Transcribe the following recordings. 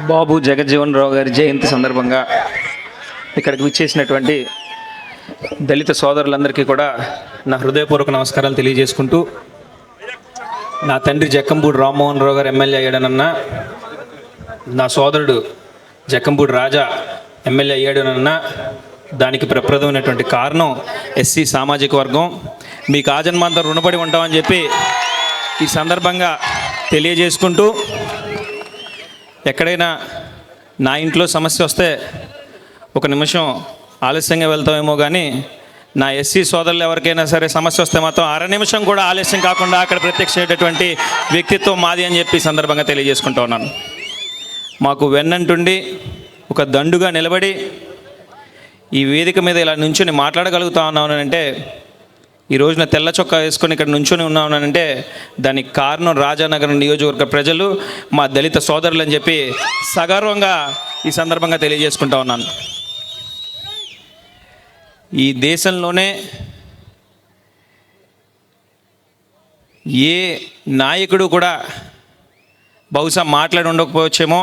బాబు జగజ్జీవన్ రావు గారి జయంతి సందర్భంగా ఇక్కడికి విచ్చేసినటువంటి దళిత సోదరులందరికీ కూడా నా హృదయపూర్వక నమస్కారాలు తెలియజేసుకుంటూ నా తండ్రి జక్కంపూడి రామ్మోహన్ రావు గారు ఎమ్మెల్యే అయ్యాడనన్నా నా సోదరుడు జక్కంపూడి రాజా ఎమ్మెల్యే అయ్యాడనన్నా దానికి ప్రప్రదమైనటువంటి కారణం ఎస్సీ సామాజిక వర్గం. మీకు ఆజన్మాంతం రుణపడి ఉంటామని చెప్పి ఈ సందర్భంగా తెలియజేసుకుంటూ ఎక్కడైనా నా ఇంట్లో సమస్య వస్తే ఒక నిమిషం ఆలస్యంగా వెళ్తామేమో కానీ నా ఎస్సీ సోదరులు ఎవరికైనా సరే సమస్య వస్తే మాత్రం అర నిమిషం కూడా ఆలస్యం కాకుండా అక్కడ ప్రత్యక్షమైనటువంటి వ్యక్తిత్వం మాది అని చెప్పి సందర్భంగా తెలియజేసుకుంటూ ఉన్నాను. మాకు వెన్నంటుండి ఒక దండుగా నిలబడి ఈ వేదిక మీద ఇలా నుంచుని మాట్లాడగలుగుతా ఉన్నాను అంటే ఈ రోజున తెల్ల చొక్కా వేసుకొని ఇక్కడ నుంచొని ఉన్నానంటే దానికి కారణం రాజానగరం నియోజకవర్గ ప్రజలు మా దళిత సోదరులు అని చెప్పి సగర్వంగా ఈ సందర్భంగా తెలియజేసుకుంటా ఉన్నాను. ఈ దేశంలోనే ఏ నాయకుడు కూడా బహుశా మాట్లాడి ఉండకపోవచ్చేమో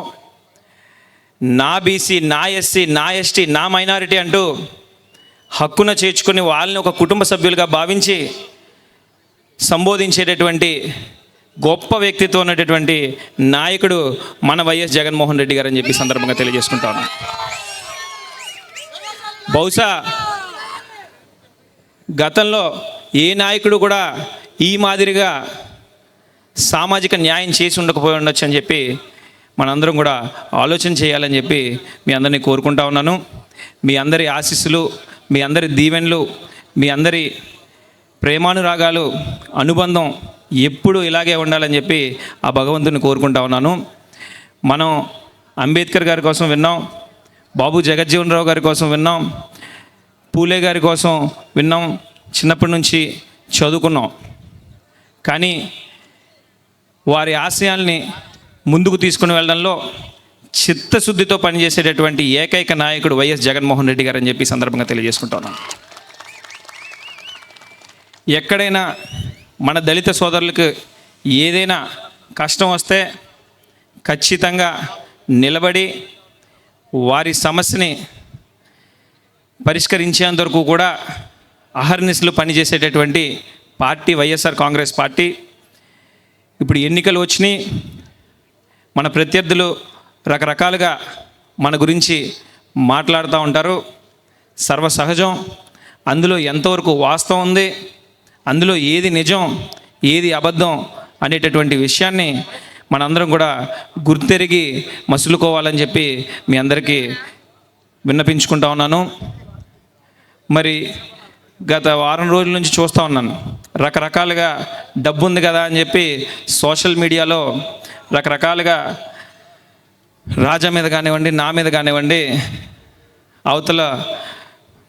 నా బీసీ నా ఎస్సీ నా ఎస్టీ నా మైనారిటీ అంటూ హక్కున చేర్చుకుని వాళ్ళని ఒక కుటుంబ సభ్యులుగా భావించి సంబోధించేటటువంటి గొప్ప వ్యక్తిత్వం ఉన్నటువంటి నాయకుడు మన వైఎస్ జగన్మోహన్ రెడ్డి గారు అని చెప్పి సందర్భంగా తెలియజేసుకుంటాను. బహుశా గతంలో ఏ నాయకుడు కూడా ఈ మాదిరిగా సామాజిక న్యాయం చేసి ఉండకపోయి ఉండొచ్చు అని చెప్పి మనందరం కూడా ఆలోచన చేయాలని చెప్పి మీ అందరినీ కోరుకుంటా ఉన్నాను. మీ అందరి ఆశీస్సులు మీ అందరి దీవెనలు మీ అందరి ప్రేమానురాగాలు అనుబంధం ఎప్పుడు ఇలాగే ఉండాలని చెప్పి ఆ భగవంతుని కోరుకుంటా ఉన్నాను. మనం అంబేద్కర్ గారి కోసం విన్నాం బాబు జగజ్జీవన్ రావు గారి కోసం విన్నాం పూలే గారి కోసం విన్నాం చిన్నప్పటి నుంచి చదువుకున్నాం. కానీ వారి ఆశయాల్ని ముందుకు తీసుకుని వెళ్ళడంలో చిత్తశుద్ధితో పనిచేసేటటువంటి ఏకైక నాయకుడు వైఎస్ జగన్మోహన్ రెడ్డి గారు అని చెప్పి సందర్భంగా తెలియజేసుకుంటున్నాను ఎక్కడైనా మన దళిత సోదరులకు ఏదైనా కష్టం వస్తే ఖచ్చితంగా నిలబడి వారి సమస్యని పరిష్కరించేంత వరకు కూడా అహర్నిశలు పనిచేసేటటువంటి పార్టీ వైఎస్ఆర్ కాంగ్రెస్ పార్టీ. ఇప్పుడు ఎన్నికలు వచ్చినాయి. మన ప్రత్యర్థులు రకరకాలుగా మన గురించి మాట్లాడుతూ ఉంటారు. సర్వసహజం. అందులో ఎంతవరకు వాస్తవం ఉంది? అందులో ఏది నిజం? ఏది అబద్ధం? అనేటటువంటి విషయాన్ని మనందరం కూడా గుర్తెరిగి మసులుకోవాలని చెప్పి మీ అందరికీ విన్నపించుకుంటా ఉన్నాను. మరి గత వారం రోజుల నుంచి చూస్తూ ఉన్నాను. రకరకాలుగా డబ్బు ఉంది కదా అని చెప్పి సోషల్ మీడియాలో రకరకాలుగా రాజా మీద కానివ్వండి నా మీద కానివ్వండి అవతల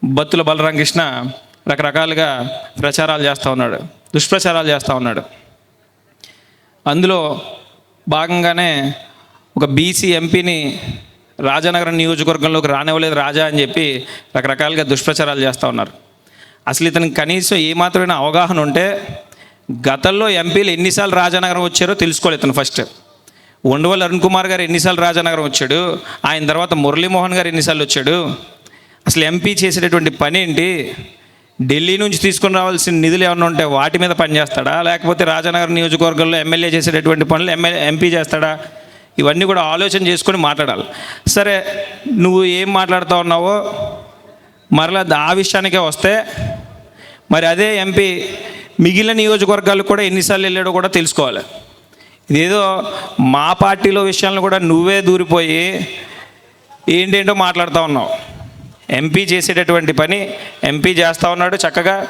బత్తుల బలరాం కృష్ణ రకరకాలుగా ప్రచారాలు చేస్తూ ఉన్నాడు దుష్ప్రచారాలు చేస్తూ ఉన్నాడు. అందులో భాగంగానే ఒక బీసీ ఎంపీని రాజానగరం నియోజకవర్గంలోకి రానివ్వలేదు రాజా అని చెప్పి రకరకాలుగా దుష్ప్రచారాలు చేస్తూ ఉన్నారు. అసలు ఇతనికి కనీసం ఏమాత్రమైన అవగాహన ఉంటే గతంలో ఎంపీలు ఎన్నిసార్లు రాజానగరం వచ్చారో తెలుసుకోవాలి ఇతను ఫస్ట్. ఉండవల్లి అరుణ్ కుమార్ గారు ఎన్నిసార్లు రాజానగరం వచ్చాడు? ఆయన తర్వాత మురళీమోహన్ గారు ఎన్నిసార్లు వచ్చాడు? అసలు ఎంపీ చేసేటటువంటి పని ఏంటి? ఢిల్లీ నుంచి తీసుకుని రావాల్సిన నిధులు ఏమైనా ఉంటే వాటి మీద పనిచేస్తాడా? లేకపోతే రాజానగర్ నియోజకవర్గంలో ఎమ్మెల్యే చేసేటటువంటి పనులు ఎమ్మెల్యే ఎంపీ చేస్తాడా? ఇవన్నీ కూడా ఆలోచన చేసుకొని మాట్లాడాలి. సరే నువ్వు ఏం మాట్లాడుతూ ఉన్నావో మరలా ఆ విషయానికే వస్తే మరి అదే ఎంపీ మిగిలిన నియోజకవర్గాలకు కూడా ఎన్నిసార్లు వెళ్ళాడో కూడా తెలుసుకోవాలి. ఇదేదో మా పార్టీలో విషయాలను కూడా నువ్వే దూరిపోయి ఏంటేంటో మాట్లాడుతూ ఉన్నావు. ఎంపీ చేసేటటువంటి పని ఎంపీ చేస్తూ ఉన్నాడు చక్కగా.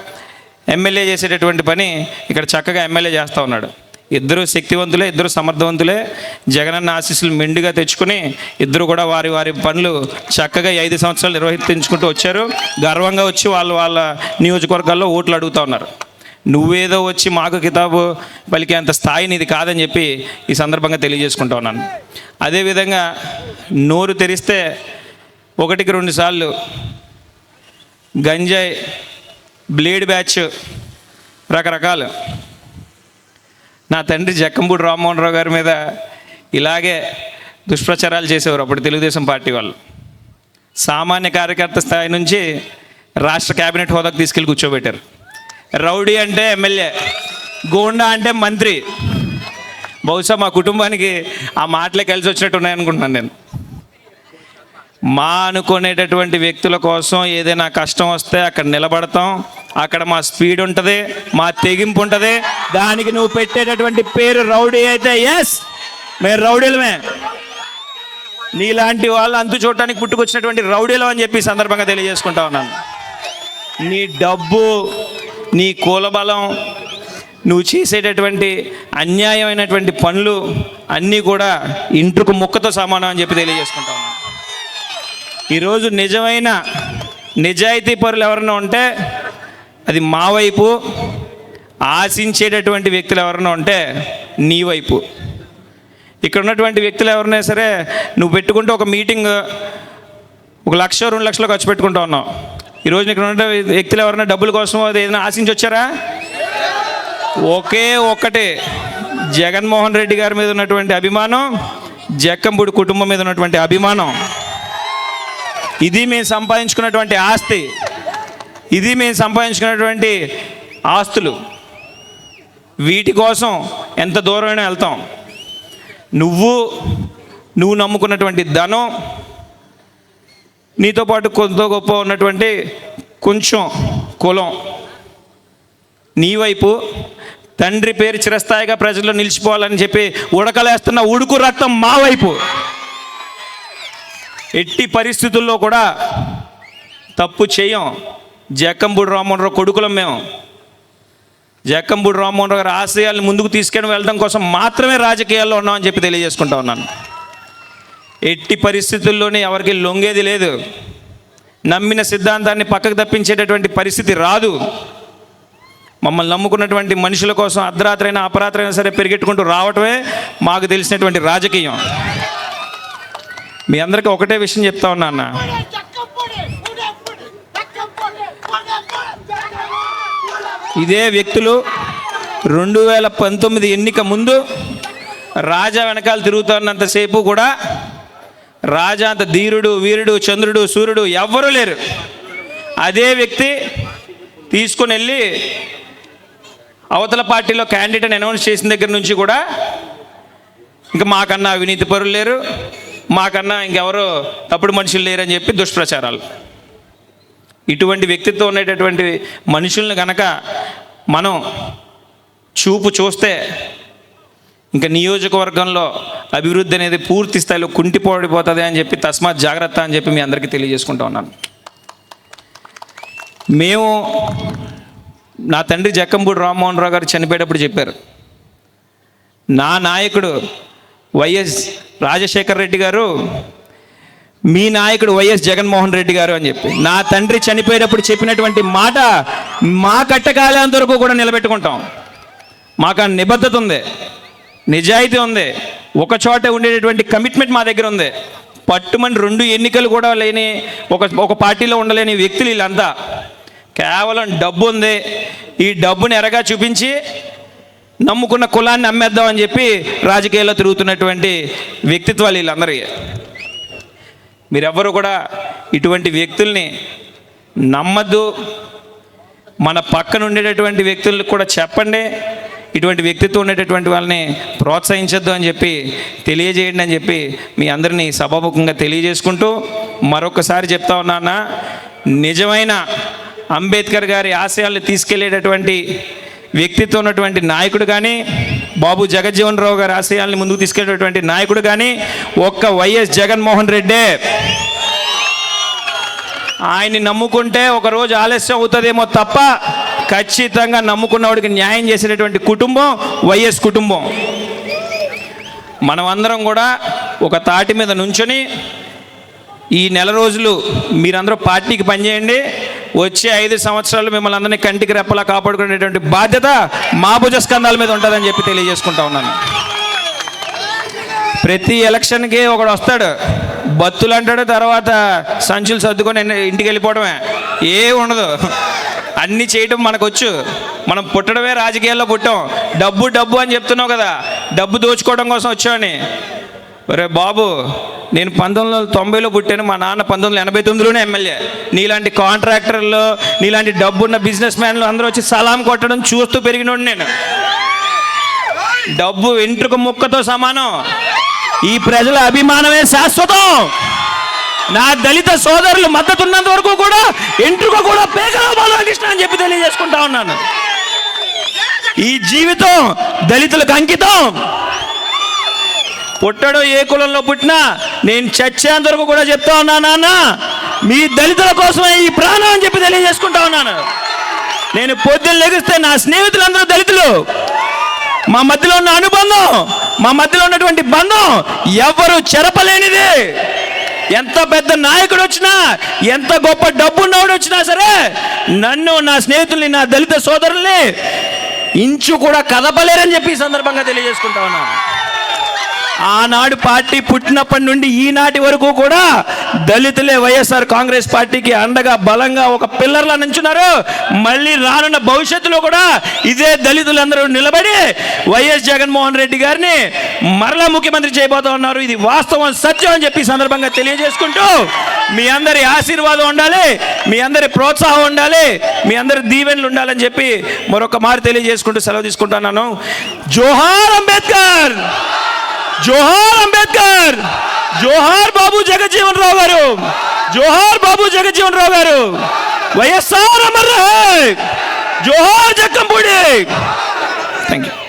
ఎమ్మెల్యే చేసేటటువంటి పని ఇక్కడ చక్కగా ఎమ్మెల్యే చేస్తూ ఉన్నాడు. ఇద్దరు శక్తివంతులే ఇద్దరు సమర్థవంతులే. జగనన్న ఆశీస్సులు మెండుగా తెచ్చుకుని ఇద్దరు కూడా వారి వారి పనులు చక్కగా ఐదు సంవత్సరాలు నిర్వహించుకుంటూ వచ్చారు. గర్వంగా వచ్చి వాళ్ళు వాళ్ళ నియోజకవర్గాల్లో ఓట్లు అడుగుతూ ఉన్నారు. నువ్వేదో వచ్చి మాకు కితాబు పలికేంత స్థాయి నీది కాదని చెప్పి ఈ సందర్భంగా తెలియజేసుకుంటా ఉన్నాను. అదేవిధంగా నోరు తెరిస్తే ఒకటికి రెండు సార్లు గంజాయి బ్లేడ్ బ్యాచ్ రకరకాలు. నా తండ్రి జక్కంపూడి రామ్మోహన్ రావు గారి మీద ఇలాగే దుష్ప్రచారాలు చేసేవారు అప్పుడు తెలుగుదేశం పార్టీ వాళ్ళు. సామాన్య కార్యకర్త స్థాయి నుంచి రాష్ట్ర కేబినెట్ హోదాకు తీసుకెళ్ళి కూర్చోబెట్టారు. రౌడీ అంటే ఎమ్మెల్యే గోండా అంటే మంత్రి. బహుశా మా కుటుంబానికి ఆ మాటలే కలిసి వచ్చినట్టు ఉన్నాయనుకుంటున్నాను నేను. మా అనుకునేటటువంటి వ్యక్తుల కోసం ఏదైనా కష్టం వస్తే అక్కడ నిలబడతాం. అక్కడ మా స్పీడ్ ఉంటుంది మా తెగింపు ఉంటుంది. దానికి నువ్వు పెట్టేటటువంటి పేరు రౌడీ అయితే ఎస్ మేము రౌడీలమే. నీలాంటి వాళ్ళు అంతు చూడటానికి పుట్టుకొచ్చినటువంటి రౌడీలు అని చెప్పి సందర్భంగా తెలియజేసుకుంటా ఉన్నాను. నీ డబ్బు నీ కులబలం నువ్వు చేసేటటువంటి అన్యాయమైనటువంటి పనులు అన్నీ కూడా ఇంటికి ముక్కతో సమానం అని చెప్పి తెలియజేసుకుంటా ఉన్నాను. ఈరోజు నిజమైన నిజాయితీ పరులు ఎవరైనా ఉంటే అది మా వైపు ఆశించేటటువంటి వ్యక్తులు ఎవరైనా ఉంటే నీ వైపు. ఇక్కడ ఉన్నటువంటి వ్యక్తులు ఎవరైనా సరే నువ్వు పెట్టుకుంటే ఒక మీటింగ్ ఒక లక్ష రెండు లక్షలు ఖర్చు పెట్టుకుంటా ఉన్నావు. ఈరోజు ఇక్కడ ఉన్న వ్యక్తులు ఎవరైనా డబ్బుల కోసం అది ఏదైనా ఆశించి వచ్చారా ఒకే ఒక్కటే జగన్మోహన్ రెడ్డి గారి మీద ఉన్నటువంటి అభిమానం జక్కంపూడి కుటుంబం మీద ఉన్నటువంటి అభిమానం. ఇది మేము సంపాదించుకున్నటువంటి ఆస్తి. ఇది మేము సంపాదించుకున్నటువంటి ఆస్తులు. వీటి కోసం ఎంత దూరమైనా వెళ్తాం. నువ్వు నువ్వు నమ్ముకున్నటువంటి ధనం నీతో పాటు కొంత గొప్ప ఉన్నటువంటి కొంచెం కులం. నీ వైపు తండ్రి పేరు చిరస్థాయిగా ప్రజల్లో నిలిచిపోవాలని చెప్పి ఉడకలేస్తున్న ఉడుకు రక్తం మా వైపు. ఎట్టి పరిస్థితుల్లో కూడా తప్పు చేయం. జక్కంబూడి రామ్మోహన్ రావు కొడుకులం మేము. జక్కంబూడి రామ్మోహన్ రావు గారి ఆశయాలను ముందుకు తీసుకెళ్ళి వెళ్ళడం కోసం మాత్రమే రాజకీయాల్లో ఉన్నామని చెప్పి తెలియజేసుకుంటా ఉన్నాను. ఎట్టి పరిస్థితుల్లోనే ఎవరికి లొంగేది లేదు. నమ్మిన సిద్ధాంతాన్ని పక్కకు తప్పించేటటువంటి పరిస్థితి రాదు. మమ్మల్ని నమ్ముకున్నటువంటి మనుషుల కోసం అర్ధరాత్రైనా అపరాత్రైనా సరే పెరిగెట్టుకుంటూ రావటమే మాకు తెలిసినటువంటి రాజకీయం. మీ అందరికీ ఒకటే విషయం చెప్తా ఉన్నా అన్న. ఇదే వ్యక్తులు రెండు వేల పంతొమ్మిది ఎన్నిక ముందు రాజా వెనకాల తిరుగుతున్నంతసేపు కూడా రాజా అంత ధీరుడు వీరుడు చంద్రుడు సూర్యుడు ఎవ్వరూ లేరు. అదే వ్యక్తి తీసుకొని వెళ్ళి అవతల పార్టీలో క్యాండిడేట్ అనౌన్స్ చేసిన దగ్గర నుంచి కూడా ఇంకా మాకన్నా అవినీతి పరులు లేరు. మాకన్నా ఇంకెవరు తప్పుడు మనుషులు లేరు అని చెప్పి దుష్ప్రచారాలు. ఇటువంటి వ్యక్తిత్వం ఉండేటటువంటి మనుషుల్ని కనుక మనం చూపు చూస్తే ఇంకా నియోజకవర్గంలో అభివృద్ధి అనేది పూర్తి స్థాయిలో కుంటిపోడిపోతుంది అని చెప్పి తస్మాత్ జాగ్రత్త అని చెప్పి మీ అందరికీ తెలియజేసుకుంటా ఉన్నాను. మేము నా తండ్రి జక్కంపూడి రామ్మోహన్ రావు గారు చనిపోయేటప్పుడు చెప్పారు. నా నాయకుడు వైఎస్ రాజశేఖర్ రెడ్డి గారు మీ నాయకుడు వైఎస్ జగన్మోహన్ రెడ్డి గారు అని చెప్పి నా తండ్రి చనిపోయేటప్పుడు చెప్పినటువంటి మాట మా కట్టకాలేంత వరకు కూడా నిలబెట్టుకుంటాం. మాకు ఆ నిబద్ధత ఉంది నిజాయితీ ఉంది. ఒక చోట ఉండేటటువంటి కమిట్మెంట్ మా దగ్గర ఉంది. పట్టుమని రెండు ఎన్నికలు కూడా లేని ఒక ఒక పార్టీలో ఉండలేని వ్యక్తులు వీళ్ళంతా. కేవలం డబ్బు ఉంది. ఈ డబ్బుని ఎరగా చూపించి నమ్ముకున్న కులాన్ని అమ్మేద్దామని చెప్పి రాజకీయాల్లో తిరుగుతున్నటువంటి వ్యక్తిత్వాలు వీళ్ళందరికీ మీరెవ్వరు కూడా ఇటువంటి వ్యక్తుల్ని నమ్మద్దు. మన పక్కన ఉండేటటువంటి వ్యక్తులకు కూడా చెప్పండి. ఇటువంటి వ్యక్తిత్వం ఉండేటటువంటి వాళ్ళని ప్రోత్సహించొద్దు అని చెప్పి తెలియజేయండి అని చెప్పి మీ అందరినీ సభాముఖంగా తెలియజేసుకుంటూ మరొకసారి చెప్తా ఉన్నానా నిజమైన అంబేద్కర్ గారి ఆశయాల్ని తీసుకెళ్ళేటటువంటి వ్యక్తిత్వం ఉన్నటువంటి నాయకుడు కానీ బాబు జగజ్జీవన్ రావు గారి ఆశయాల్ని ముందుకు తీసుకెళ్ళేటటువంటి నాయకుడు కానీ ఒక్క వైఎస్ జగన్మోహన్ రెడ్డే. ఆయన్ని నమ్ముకుంటే ఒకరోజు ఆలస్యం అవుతుందేమో తప్ప ఖచ్చితంగా నమ్ముకున్నవాడికి న్యాయం చేసేటటువంటి కుటుంబం వైఎస్ కుటుంబం. మనమందరం కూడా ఒక తాటి మీద నుంచొని ఈ నెల రోజులు మీరందరూ పార్టీకి పనిచేయండి. వచ్చే ఐదు సంవత్సరాలు మిమ్మల్ని అందరినీ కంటికి రెప్పలా కాపాడుకునేటువంటి బాధ్యత మా భుజ స్కంధాల మీద ఉంటుందని చెప్పి తెలియజేసుకుంటా ఉన్నాను. ప్రతి ఎలక్షన్కి ఒకడు వస్తాడు. బత్తులు అంటాడు తర్వాత సంచులు సర్దుకొని ఇంటికి వెళ్ళిపోవడమే. ఏ ఉండదు. అన్నీ చేయటం మనకొచ్చు. మనం పుట్టడమే రాజకీయాల్లో పుట్టాం. డబ్బు డబ్బు అని చెప్తున్నావు కదా. డబ్బు దోచుకోవడం కోసం వచ్చామని ఒరే బాబు నేను పంతొమ్మిది వందల తొంభైలో పుట్టాను. మా నాన్న పంతొమ్మిది వందల ఎనభై తొమ్మిదిలోనే ఎమ్మెల్యే. నీలాంటి కాంట్రాక్టర్లు నీలాంటి డబ్బున్న బిజినెస్ మ్యాన్లు అందరూ వచ్చి సలాం కొట్టడం చూస్తూ పెరిగినోడు నేను. డబ్బు వెంట్రుక ముక్కతో సమానం. ఈ ప్రజల అభిమానమే శాశ్వతం. నా దళిత సోదరులు మద్దతు ఉన్నంత వరకు కూడా ఎంట్రుక కూడా పేగల బాలకృష్ణ అని చెప్పి తెలియజేసుకుంటా ఉన్నాను. ఈ జీవితం దళితులకు అంకితం. పుట్టడం ఏ కులంలో పుట్టినా నేను చచ్చేంత వరకు కూడా చెప్తా ఉన్నా నాన్న మీ దళితుల కోసమే ఈ ప్రాణం అని చెప్పి తెలియజేసుకుంటా ఉన్నాను. నేను పొద్దున్న లెగిస్తే నా స్నేహితులందరూ దళితులు. మా మధ్యలో ఉన్న అనుబంధం మా మధ్యలో ఉన్నటువంటి బంధం ఎవరు చెరపలేనిదే. ఎంత పెద్ద నాయకుడు వచ్చినా ఎంత గొప్ప డబ్బు ఉన్నవాడు వచ్చినా సరే నన్ను నా స్నేహితుల్ని నా దళిత సోదరుల్ని ఇంచు కూడా కదపలేరని చెప్పి ఈ సందర్భంగా తెలియజేసుకుంటా ఉన్నాను. ఆనాడు పార్టీ పుట్టినప్పటి నుండి ఈనాటి వరకు కూడా దళితులే వైఎస్ఆర్ కాంగ్రెస్ పార్టీకి అండగా బలంగా ఒక పిల్లర్లా నుంచున్నారు. మళ్ళీ రానున్న భవిష్యత్తులో కూడా ఇదే దళితులందరూ నిలబడి వైఎస్ జగన్మోహన్ రెడ్డి గారిని మరలా ముఖ్యమంత్రి చేయబోతా ఉన్నారు. ఇది వాస్తవం సత్యం అని చెప్పి సందర్భంగా తెలియజేసుకుంటూ మీ అందరి ఆశీర్వాదం ఉండాలి మీ అందరి ప్రోత్సాహం ఉండాలి మీ అందరి దీవెనలు ఉండాలని చెప్పి మరొక మారు తెలియజేసుకుంటూ సెలవు తీసుకుంటున్నాను. జోహార్ అంబేద్కర్! జోహార్ అంబేద్కర్ జోహార్ బాబు జగజ్జీవన్ రావు గారు జోహార్ బాబు జగజ్జీవన్ రావు గారు వైఎస్ఆర్ అమర్ రహే జోహార్ జక్కంపూడి థ్యాంక్ యూ